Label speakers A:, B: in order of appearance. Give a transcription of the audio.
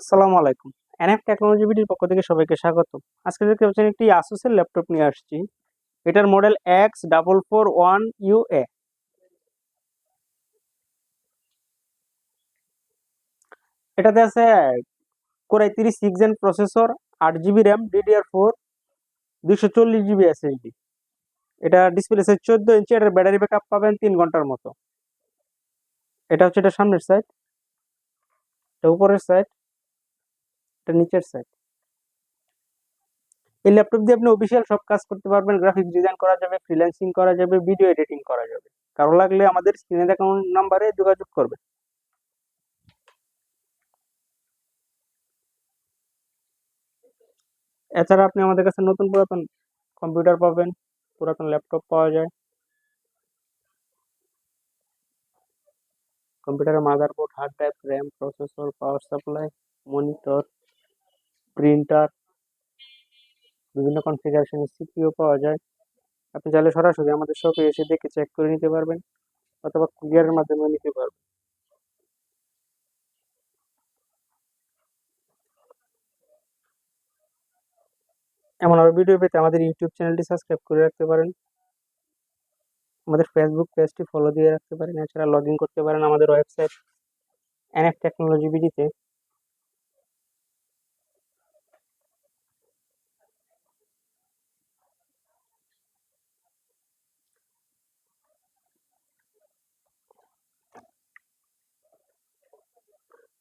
A: আসসালামু আলাইকুম। NF technology বিডির পক্ষ থেকে সবাইকে স্বাগত। আজকে দেখতে পাচ্ছেন একটি আসুসের ল্যাপটপ নিয়ে আসছি। এটার model X double four one U A এটাতে আছে কোরাই তিরিশ সিক্স জেন প্রসেসর আট জিবি র্যাম ডিডিআর ফোর দুইশো চল্লিশ জিবি এসএসডি এটা ডিসপ্লে সাইজ চোদ্দ ইঞ্চি এটার ব্যাটারি ব্যাকআপ পাবেন তিন ঘণ্টার মতো। এটা হচ্ছে এটা সামনের সাইড এটা উপরের সাইড এটা নিচের সাইড এই ল্যাপটপ দিয়ে আপনি অফিসিয়াল সব কাজ করতে পারবেন গ্রাফিক্স ডিজাইন করা যাবে ফ্রিল্যান্সিং করা যাবে ভিডিও এডিটিং করা যাবে। কারও লাগলে আমাদের স্ক্রিনে দেখানো নাম্বারে যোগাযোগ করবে। এছাড়া আপনি আমাদের কাছে নতুন পুরাতন কম্পিউটার পাবেন, পুরাতন ল্যাপটপ পাওয়া যায়। কম্পিউটারের motherboard hard drive RAM processor power supply monitor printer বিভিন্ন কনফিগারেশনের সিপিও পাওয়া যায়। আপনি চাইলে সরাসরি আমাদের শপে এসে দেখে চেক করে নিতে পারবেন অথবা কুরিয়ারের মাধ্যমে নিতে পারবেন। এমন আরও ভিডিও পেতে আমাদের ইউটিউব চ্যানেলটি সাবস্ক্রাইব করে রাখতে পারেন। আমাদের ফেসবুক পেজটি ফলো দিয়ে রাখতে পারেন। এছাড়া লগ ইন করতে পারেন আমাদের ওয়েবসাইট এনএফ টেকনোলজি বিডিতে